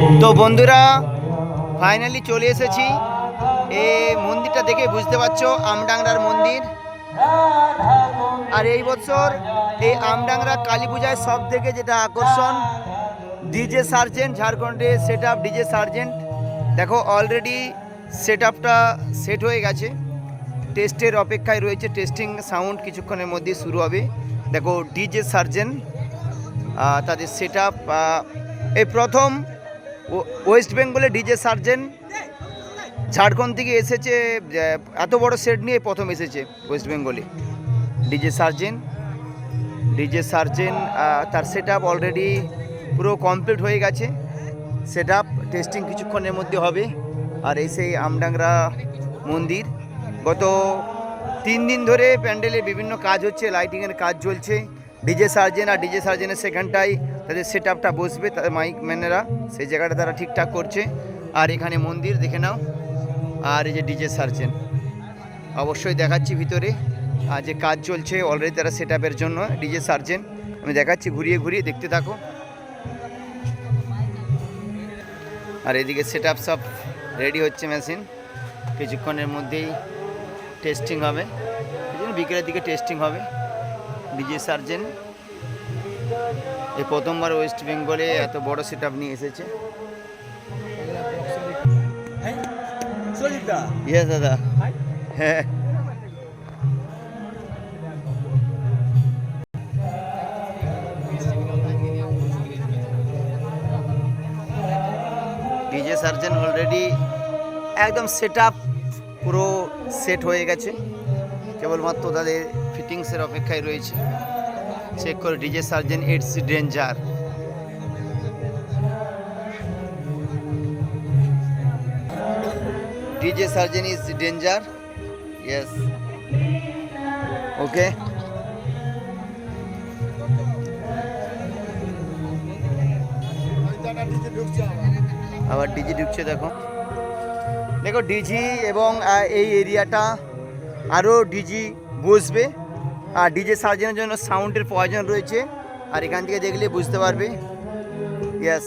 তো বন্ধুরা ফাইনালি চলে এসেছি। এই মন্দিরটা দেখে বুঝতে পারছ আমডাংরার মন্দির। আর এই বছর এই আমডাংরা কালী পূজায় সব থেকে যেটা আকর্ষণ, ডিজে সার্জেন্ট, ঝাড়খণ্ডে সেট আপ ডিজে সার্জেন্ট। দেখো অলরেডি সেট আপটা সেট হয়ে গেছে। টেস্টের অপেক্ষায় রয়েছে টেস্টিং সাউন্ড কিছুক্ষণের মধ্যে শুরু হবে। দেখো, ডিজে সার্জেন্ট তাদের সেট আপ এই প্রথম ওয়েস্ট বেঙ্গলে ডিজে সার্জেন্ট ঝাড়খণ্ড থেকে এসেছে এত বড় সেট নিয়ে প্রথম এসেছে ওয়েস্ট বেঙ্গলে। ডিজে সার্জেন ডিজে সার্জেন তার সেট আপ অলরেডি পুরো কমপ্লিট হয়ে গেছে। সেট আপ টেস্টিং কিছুক্ষণের মধ্যে হবে। আর এই সেই আমডাংরা মন্দির, গত তিন দিন ধরে প্যান্ডেলে বিভিন্ন কাজ হচ্ছে লাইটিংয়ের কাজ চলছে। ডিজে সার্জেন আর ডিজে সার্জেনের সেখানটাই তাদের সেট আপটা বসবে, তাদের মাইক ম্যানেরা সেই জায়গাটা তারা ঠিকঠাক করছে। আর এখানে মন্দির, দেখে নাও। আর এই যে ডিজে সার্জেন। অবশ্যই দেখাচ্ছি ভিতরে। আর যে কাজ চলছে অলরেডি তারা সেট জন্য ডিজে সার্জেন। আমি দেখাচ্ছি, ঘুরিয়ে ঘুরিয়ে দেখতে থাকো। আর এদিকে সেট সব রেডি হচ্ছে মেশিন কিছুক্ষণের মধ্যেই টেস্টিং হবে। বিকেলের দিকে টেস্টিং হবে। DJ sergeant. এই প্রথমবার ওয়েস্ট বেঙ্গলে এত বড় সেট আপ নিয়ে এসেছে। দাদা। হ্যাঁ। সার্জেন অলরেডি একদম সেট পুরো সেট হয়ে গেছে। কেবলমাত্র তাদের ফিটিংসের অপেক্ষায় রয়েছে। চেক করে, DJ sergeant it's danger. DJ sergeant is danger. Yes okay আবার ডিজি ঢুকছে, দেখো। দেখো, ডিজি এবং এই এরিয়াটা আরও ডিজি বসবে। আর ডিজে সাজানোর জন্য সাউন্ডের প্রয়োজন রয়েছে। আর এখান থেকে দেখলে বুঝতে পারবে। ইয়েস